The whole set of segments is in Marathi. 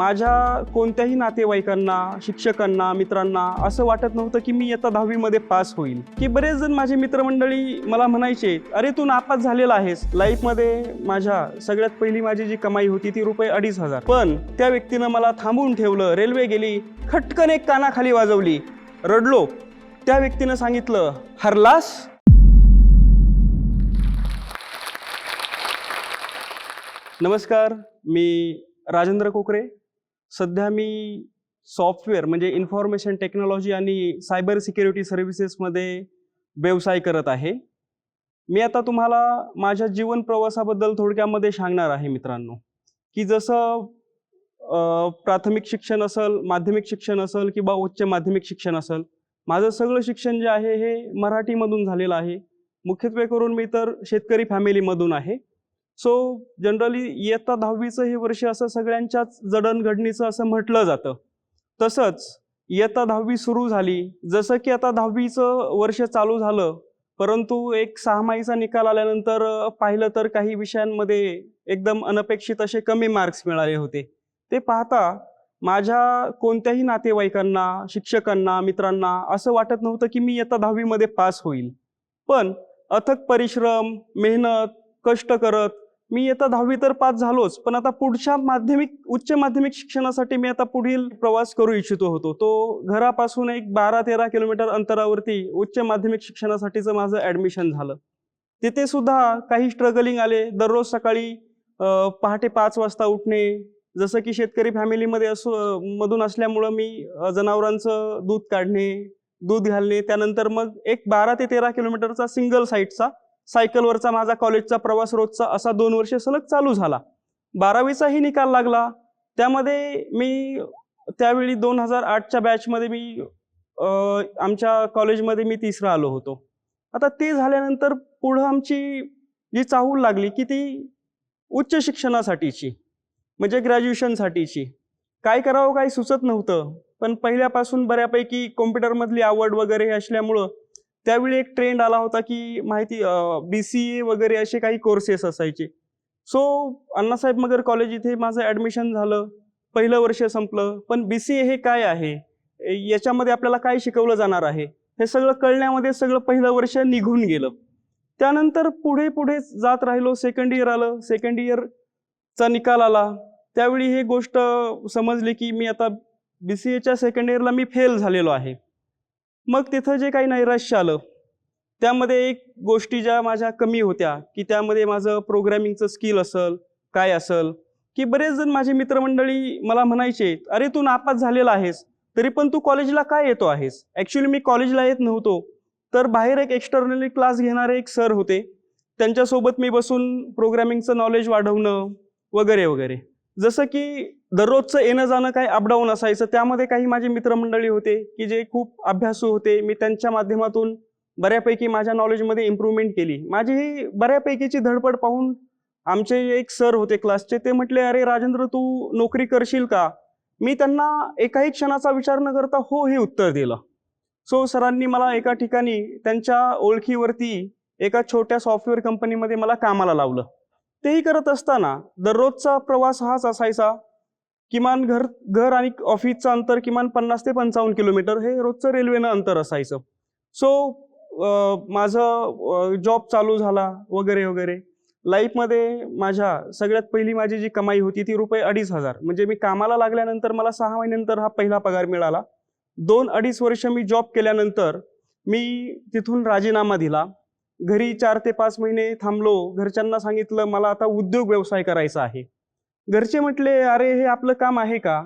माझ्या कोणत्याही नातेवाईकांना शिक्षकांना मित्रांना असं वाटत नव्हतं की मी इयत्ता दहावीमध्ये पास होईल. की बरेच जण माझे मित्रमंडळी मला म्हणायचे अरे तू नापास झालेला आहेस. लाईफमध्ये माझ्या सगळ्यात पहिली माझी जी कमाई होती ती रुपये अडीच हजार. पण त्या व्यक्तीनं मला थांबवून ठेवलं रेल्वे गेली खटकन एक कानाखाली वाजवली रडलो. त्या व्यक्तीनं सांगितलं हरलास? नमस्कार मी राजेंद्र कोकरे. सध्या मी सॉफ्टवेअर म्हणजे इन्फॉर्मेशन टेक्नॉलॉजी आणि सायबर सिक्युरिटी सर्व्हिसेसमध्ये व्यवसाय करत आहे. मी आता तुम्हाला माझ्या जीवन प्रवासाबद्दल थोडक्यामध्ये सांगणार आहे मित्रांनो. की जसं प्राथमिक शिक्षण असेल माध्यमिक शिक्षण असेल किंवा उच्च माध्यमिक शिक्षण असेल माझं सगळं शिक्षण जे आहे हे मराठीमधून झालेलं आहे. मुख्यत्वे करून मी तर शेतकरी फॅमिलीमधून आहे. सो जनरली इयत्ता दहावीचं हे वर्ष असं सगळ्यांच्याच जडणघडणीचं असं म्हटलं जातं. तसंच इयत्ता दहावी सुरू झाली. जसं की आता दहावीचं वर्ष चालू झालं परंतु एक सहामाहीचा निकाल आल्यानंतर पाहिलं तर काही विषयांमध्ये एकदम अनपेक्षित असे कमी मार्क्स मिळाले होते. ते पाहता माझ्या कोणत्याही नातेवाईकांना शिक्षकांना मित्रांना असं वाटत नव्हतं की मी इयत्ता दहावीमध्ये पास होईल. पण अथक परिश्रम मेहनत कष्ट करत मी आता दहावी तर पास झालोच पण आता पुढच्या माध्यमिक उच्च माध्यमिक शिक्षणासाठी मी आता पुढील प्रवास करू इच्छितो होतो. तो घरापासून एक बारा तेरा किलोमीटर अंतरावरती उच्च माध्यमिक शिक्षणासाठीचं माझं ॲडमिशन झालं. तिथे सुद्धा काही स्ट्रगलिंग आले. दररोज सकाळी पहाटे पाच वाजता उठणे. जसं की शेतकरी फॅमिलीमध्ये असो मधून असल्यामुळं मी जनावरांचं दूध काढणे दूध घालणे. त्यानंतर मग एक बारा ते तेरा किलोमीटरचा सिंगल साईडचा सायकलवरचा माझा कॉलेजचा प्रवास रोजचा असा दोन वर्ष सलग चालू झाला. बारावीचाही निकाल लागला. त्यामध्ये मी त्यावेळी दोन हजार आठच्या बॅचमध्ये मी आमच्या कॉलेजमध्ये मी तिसरा आलो होतो. आता ते झाल्यानंतर पुढं आमची जी चाहूल लागली की ती उच्च शिक्षणासाठीची म्हणजे ग्रॅज्युएशनसाठीची. काय करावं काही सुचत नव्हतं. पण पहिल्यापासून बऱ्यापैकी कॉम्प्युटरमधली आवड वगैरे असल्यामुळं त्यावेळी एक ट्रेंड आला होता की माहिती बी सी ए वगैरे असे काही कोर्सेस असायचे. सो अण्णासाहेब मगर कॉलेज इथे माझं ॲडमिशन झालं. पहिलं वर्ष संपलं. पण बी सी ए हे काय आहे? याच्यामध्ये आपल्याला काय शिकवलं जाणार आहे? हे सगळं कळण्यामध्ये सगळं पहिलं वर्ष निघून गेलं. त्यानंतर पुढे पुढे जात राहिलो. सेकंड इयर आलं. सेकंड इयरचा निकाल आला. त्यावेळी हे गोष्ट समजली की मी आता बी सी एच्या सेकंड इयरला मी फेल झालेलो आहे. मग तिथं जे काही नैराश्य आलं त्यामध्ये एक गोष्टी ज्या माझ्या कमी होत्या की त्यामध्ये माझं प्रोग्रॅमिंगचं स्किल असेल काय असेल की बरेच जण माझे मित्रमंडळी मला म्हणायचे अरे तू नापास झालेला आहेस तरी पण तू कॉलेजला काय येतो आहेस? ॲक्च्युली मी कॉलेजला येत नव्हतो तर बाहेर एक एक्स्टर्नली क्लास घेणारे एक सर होते. त्यांच्यासोबत मी बसून प्रोग्रॅमिंगचं नॉलेज वाढवणं वगैरे वगैरे. जसं की दररोजचं येणं जाणं काही अपडाऊन असायचं. त्यामध्ये काही माझे मित्रमंडळी होते की जे खूप अभ्यासू होते. मी त्यांच्या माध्यमातून बऱ्यापैकी माझ्या नॉलेजमध्ये इम्प्रूव्हमेंट केली. माझी ही बऱ्यापैकीची धडपड पाहून आमचे एक सर होते क्लासचे ते म्हटले अरे राजेंद्र तू नोकरी करशील का? मी त्यांना एकाही क्षणाचा विचार न करता हो हे उत्तर दिलं. सो सरांनी मला एका ठिकाणी त्यांच्या ओळखीवरती एका छोट्या सॉफ्टवेअर कंपनीमध्ये मला कामाला लावलं. तेही करत असताना दररोजचा प्रवास हाच असायचा. किमान घर घर आणि ऑफिसचं अंतर किमान पन्नास ते पंचावन्न किलोमीटर हे रोजचं रेल्वेनं अंतर असायचं. सो माझं जॉब चालू झाला वगैरे वगैरे. लाईफमध्ये माझ्या सगळ्यात पहिली माझी जी कमाई होती ती रुपये अडीच हजार. म्हणजे मी कामाला लागल्यानंतर मला सहा महिन्यानंतर हा पहिला पगार मिळाला. दोन अडीच वर्ष मी जॉब केल्यानंतर मी तिथून राजीनामा दिला. घरी चार ते पाच महिने थांबलो. घरच्यांना सांगितलं मला आता उद्योग व्यवसाय करायचा आहे. घरचे म्हटले अरे हे आपलं काम आहे का?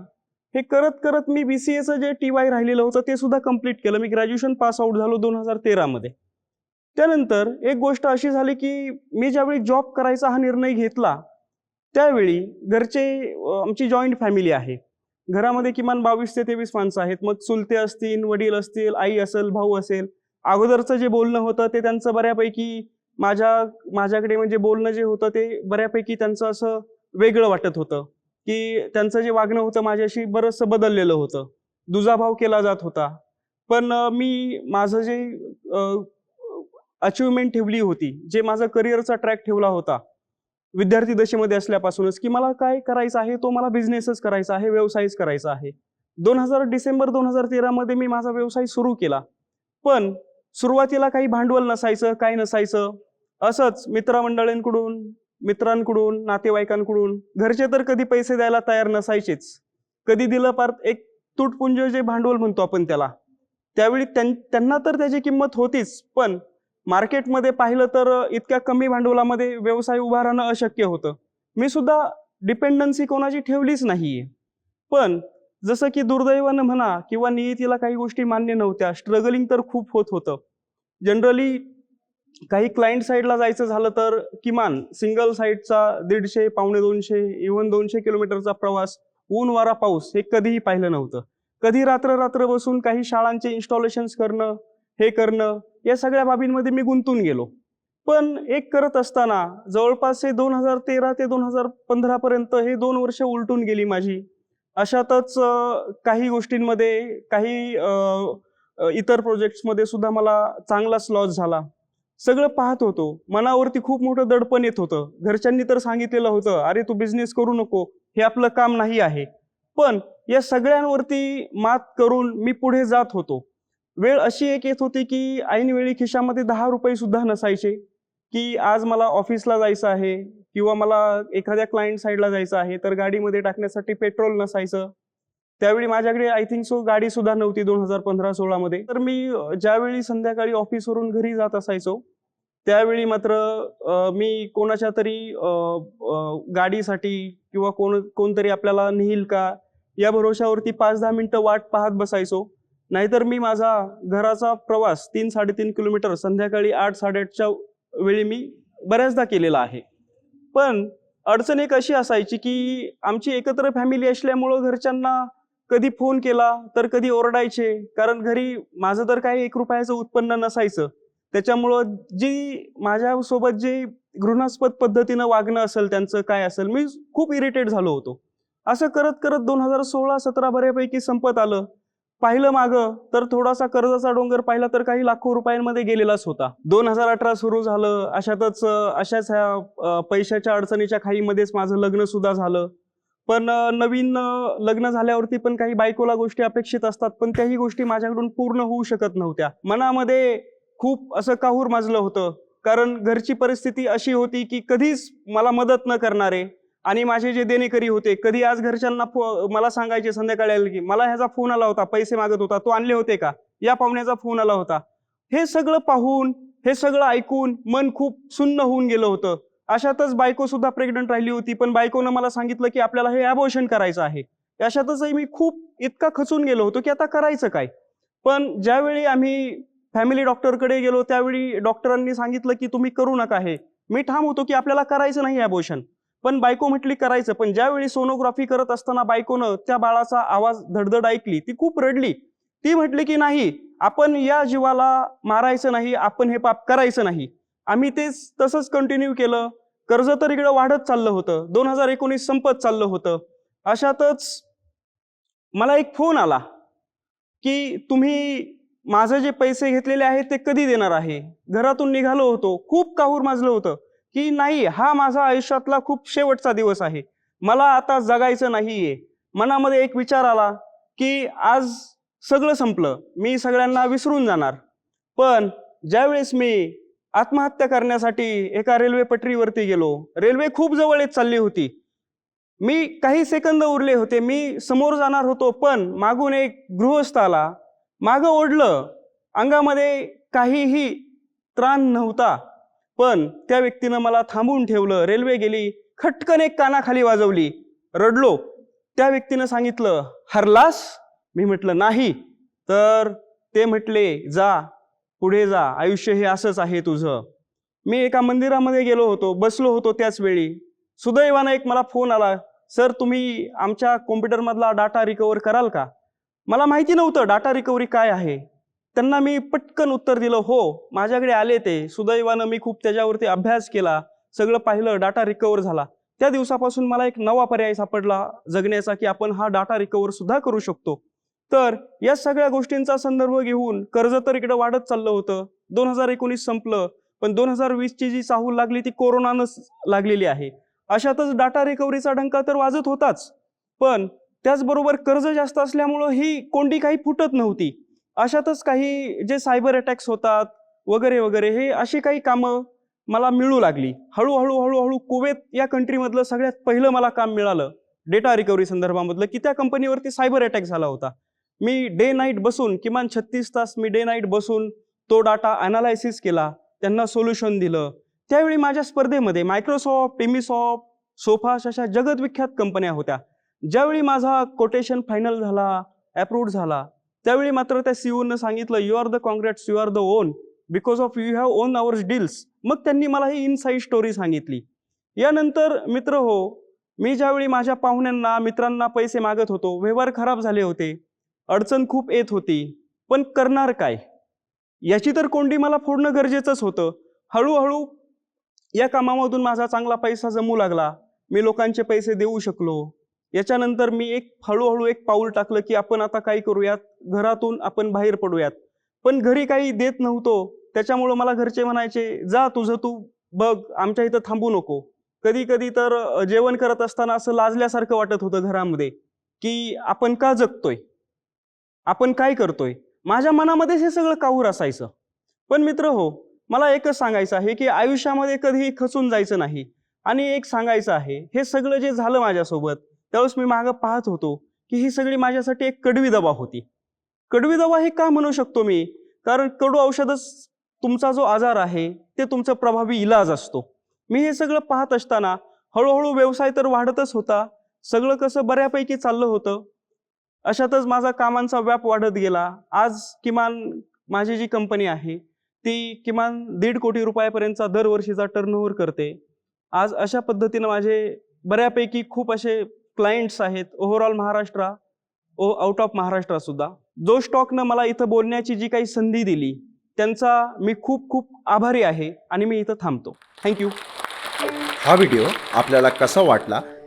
हे करत करत मी बी सी एचं जे टी वाय राहिलेलं होतं ते सुद्धा कंप्लीट केलं. मी ग्रॅज्युएशन पास आउट झालो दोन हजार तेरामध्ये त्यानंतर एक गोष्ट अशी झाली की मी ज्यावेळी जॉब करायचा हा निर्णय घेतला त्यावेळी घरचे आमची जॉईंट फॅमिली आहे. घरामध्ये किमान बावीस ते तेवीस माणसं आहेत. मग चुलते असतील वडील असतील आई असेल भाऊ असेल. अगोदरचं जे बोलणं होतं ते त्यांचं बऱ्यापैकी माझ्या माझ्याकडे म्हणजे बोलणं जे होतं ते बऱ्यापैकी त्यांचं असं वेगळं वाटत होतं की त्यांचं जे वागणं होतं माझ्याशी बरंचसं बदललेलं होतं. दुजाभाव केला जात होता. पण मी माझं जे अचिव्हमेंट ठेवली होती जे माझा करिअरचा ट्रॅक ठेवला होता विद्यार्थी दशेमध्ये असल्यापासूनच की मला काय करायचं आहे तो मला बिझनेसच करायचा आहे व्यवसायच करायचा आहे. दोन हजार डिसेंबर दोन हजार तेरामध्ये मी माझा व्यवसाय सुरू केला. पण सुरुवातीला काही भांडवल नसायचं काय नसायचं असंच मित्रमंडळींकडून मित्रांकडून नातेवाईकांकडून. घरचे तर कधी पैसे द्यायला तयार नसायचेच. कधी दिलं पार एक तुटपुंज जे भांडवल म्हणतो आपण त्याला. त्यावेळी त्यांना तर त्याची किंमत होतीच पण मार्केटमध्ये पाहिलं तर इतक्या कमी भांडवलामध्ये व्यवसाय उभा राहणं अशक्य होतं. मी सुद्धा डिपेंडन्सी कोणाची ठेवलीच नाहीये. पण जसं की दुर्दैवानं म्हणा किंवा नियतीला काही गोष्टी मान्य नव्हत्या स्ट्रगलिंग तर खूप होत होतं. जनरली काही क्लायंट साईडला जायचं झालं तर किमान सिंगल साईडचा दीडशे पावणे दोनशे इव्हन दोनशे किलोमीटरचा प्रवास ऊन वारा पाऊस हे कधीही पाहिलं नव्हतं. कधी रात्र रात्र बसून काही शाळांचे इन्स्टॉलेशन्स करणं हे करणं या सगळ्या बाबींमध्ये मी गुंतून गेलो. पण एक करत असताना जवळपास हे दोन हजार तेरा ते दोन हजार पंधरापर्यंत हे दोन वर्ष उलटून गेली माझी. अशातच काही गोष्टींमध्ये काही इतर प्रोजेक्ट्समध्ये सुद्धा मला चांगलाच लॉस झाला. सगळं पाहत होतो. मनावरती खूप मोठं दडपण येत होतं. घरच्यांनी तर सांगितलेलं होतं अरे तू बिझनेस करू नको. हे आपलं काम नाही आहे. पण या सगळ्यांवरती मात करून मी पुढे जात होतो. वेळ अशी एक येत होती की ऐनवेळी खिशामध्ये दहा रुपये सुद्धा नसायचे की आज मला ऑफिसला जायचं आहे किंवा मला एखाद्या क्लायंट साईडला जायचं आहे तर गाडीमध्ये टाकण्यासाठी पेट्रोल नसायचं. त्यावेळी माझ्याकडे आय थिंक सो गाडी सुद्धा नव्हती दोन हजार पंधरा सोळामध्ये. तर मी ज्यावेळी संध्याकाळी ऑफिसवरून घरी जात असायचो त्यावेळी मात्र मी कोणाच्या तरी गाडीसाठी किंवा कोण कोणतरी आपल्याला नेईल का या भरोशावरती पाच दहा मिनिटं वाट पाहत बसायचो. नाहीतर मी माझा घराचा प्रवास तीन साडेतीन किलोमीटर संध्याकाळी आठ साडेआठच्या वेळी मी बऱ्याचदा केलेला आहे. पण अडचण एक अशी असायची की आमची एकत्र फॅमिली असल्यामुळं घरच्यांना कधी फोन केला तर कधी ओरडायचे कारण घरी माझं तर काही एक रुपयाचं उत्पन्न नसायचं. त्याच्यामुळं जी माझ्यासोबत जे घृणास्पद पद्धतीनं वागणं असेल त्यांचं काय असेल मी खूप इरिटेट झालो होतो. असं करत करत दोन हजार सोळा सतरा बऱ्यापैकी संपत आलं. पाहिलं मागं तर थोडासा कर्जाचा डोंगर पाहिला तर काही लाखो रुपयांमध्ये गेलेलाच होता. दोन हजार अठरा सुरू झालं अशातच अशाच ह्या पैशाच्या अडचणीच्या खाईमध्येच माझं लग्न सुद्धा झालं. पण नवीन लग्न झाल्यावरती पण काही बायकोला गोष्टी अपेक्षित असतात पण त्याही गोष्टी माझ्याकडून पूर्ण होऊ शकत नव्हत्या. मनामध्ये खूप असं काहूर माजलं होतं कारण घरची परिस्थिती अशी होती की कधीच मला मदत न करणारे आणि माझे जे देणेकरी होते कधी आज घरच्यांना फो- मला सांगायचे संध्याकाळी आले की मला ह्याचा फोन आला होता पैसे मागत होता तो आणले होते का? या पाहुण्याचा फोन आला होता. हे सगळं पाहून हे सगळं ऐकून मन खूप सुन्न होऊन गेलं होतं. अशातच बायको सुद्धा प्रेग्नंट राहिली होती पण बायकोनं मला सांगितलं की आपल्याला हे अबॉर्शन करायचं आहे. अशातचही मी खूप इतका खचून गेलो होतो की आता करायचं काय? पण ज्यावेळी आम्ही फॅमिली डॉक्टरकडे गेलो त्यावेळी डॉक्टरांनी सांगितलं की तुम्ही करू नका हे. मी ठाम होतो की आपल्याला करायचं नाही अबॉर्शन पण बायको म्हटली करायचं. पण ज्यावेळी सोनोग्राफी करत असताना बायकोनं त्या बाळाचा आवाज धडधड ऐकली ती खूप रडली. ती म्हटली की नाही आपण या जीवाला मारायचं नाही आपण हे पाप करायचं नाही. आम्ही तेच तसंच कंटिन्यू केलं. कर्ज तर इकडं वाढत चाललं होतं. दोन हजार एकोणीस संपत चाललं होतं. अशातच मला एक फोन आला की तुम्ही माझे जे पैसे घेतलेले आहेत ते कधी देणार आहे? घरातून निघालो होतो. खूप काहूर माजलं होतं की नाही हा माझा आयुष्यातला खूप शेवटचा दिवस आहे. मला आता जगायचं नाहीये. मनामध्ये एक विचार आला की आज सगळं संपलं. मी सगळ्यांना विसरून जाणार. पण ज्यावेळेस मी आत्महत्या करण्यासाठी एका रेल्वे पटरीवरती गेलो. रेल्वे खूप जवळ येत चालली होती. मी काही सेकंद उरले होते. मी समोर जाणार होतो पण मागून एक गृहस्थ आला. मागं ओढलं. अंगामध्ये काहीही त्राण नव्हता. पण त्या व्यक्तीनं मला थांबून ठेवलं. रेल्वे गेली. खटकन एक कानाखाली वाजवली. रडलो. त्या व्यक्तीनं सांगितलं हरलास? मी म्हटलं नाही. तर ते म्हटले जा. पुढे जा आयुष्य हे असंच आहे तुझं. मी एका मंदिरामध्ये गेलो होतो बसलो होतो त्याच वेळी. सुदैवानं एक मला फोन आला सर तुम्ही आमच्या कॉम्प्युटरमधला डाटा रिकवर कराल का? मला माहिती नव्हतं डाटा रिकव्हरी काय आहे. त्यांना मी पटकन उत्तर दिलं हो माझ्याकडे आले ते. सुदैवानं मी खूप त्याच्यावरती अभ्यास केला सगळं पाहिलं डाटा रिकवर झाला. त्या दिवसापासून मला एक नवा पर्याय सापडला जगण्याचा की आपण हा डाटा रिकवर सुद्धा करू शकतो. तर या सगळ्या गोष्टींचा संदर्भ घेऊन कर्ज तर इकडे वाढत चाललं होतं. दोन हजार एकोणीस संपलं पण दोन हजार वीसची जी चाहूल लागली ती कोरोनानंच लागलेली आहे. अशातच डाटा रिकव्हरीचा डंका तर वाजत होताच. पण त्याचबरोबर कर्ज जास्त असल्यामुळं ही कोंडी काही फुटत नव्हती. अशातच काही जे सायबर अटॅक्स होतात वगैरे वगैरे हे अशी काही कामं मला मिळू लागली. हळूहळू हळूहळू कुवेत या कंट्रीमधलं सगळ्यात पहिलं मला काम मिळालं. डेटा रिकव्हरी संदर्भामधलं की त्या कंपनीवरती सायबर अटॅक झाला होता. मी डे नाईट बसून किमान छत्तीस तास मी डे नाईट बसून तो डाटा अनालायसिस केला त्यांना सोल्युशन दिलं. त्यावेळी माझ्या स्पर्धेमध्ये मायक्रोसॉफ्ट टेमिसॉफ्ट सोफाश अशा जगदविख्यात कंपन्या होत्या. ज्यावेळी माझा कोटेशन फायनल झाला अप्रूव्ड झाला त्यावेळी मात्र त्या सीओनं सांगितलं you are the congrats you are the one because of you have won ours deals मग त्यांनी मला ही इनसाईड स्टोरी सांगितली. यानंतर मित्र हो मी ज्यावेळी माझ्या पाहुण्यांना मित्रांना पैसे मागत होतो व्यवहार खराब झाले होते अडचण खूप येत होती. पण करणार काय? याची तर कोंडी मला फोडणं गरजेचंच होतं. हळूहळू या कामामधून माझा चांगला पैसा जमू लागला. मी लोकांचे पैसे देऊ शकलो. याच्यानंतर मी एक हळूहळू एक पाऊल टाकलं की आपण आता काय करूयात? घरातून आपण बाहेर पडूयात. पण घरी काही देत नव्हतो. त्याच्यामुळं मला घरचे म्हणायचे जा तुझं तू बघ आमच्या इथं थांबू नको. कधी कधी तर जेवण करत असताना असं लाजल्यासारखं वाटत होतं घरामध्ये की आपण का जगतोय? आपण काय करतोय? माझ्या मनामध्येच हे सगळं काहूर असायचं. पण मित्र हो मला एकच सांगायचं आहे की आयुष्यामध्ये कधीही खचून जायचं नाही. आणि एक सांगायचं आहे हे सगळं जे झालं माझ्यासोबत त्यावेळेस मी मागं पाहत होतो की ही सगळी माझ्यासाठी एक कडवी दवा होती. कडवी दवा हे का म्हणू शकतो मी? कारण कडू औषधच तुमचा जो आजार आहे ते तुमचा प्रभावी इलाज असतो. मी हे सगळं पाहत असताना हळूहळू व्यवसाय तर वाढतच होता. सगळं कसं बऱ्यापैकी चाललं होतं. अशातच माझा कामांचा व्याप वाढत गेला. आज किमान माझी जी कंपनी आहे ती किमान दीड कोटी रुपयापर्यंतचा दरवर्षीचा टर्नओव्हर करते. आज अशा पद्धतीनं माझे बऱ्यापैकी खूप असे क्लायंट्स आहेत. Overall Maharashtra O out of महाराष्ट्रसुद्धा जो स्टॉकनं मला इथं बोलण्याची जी काही संधी दिली त्यांचा मी खूप खूप आभारी आहे आणि मी इथं थांबतो. थँक्यू हा व्हिडिओ आपल्याला कसा वाटला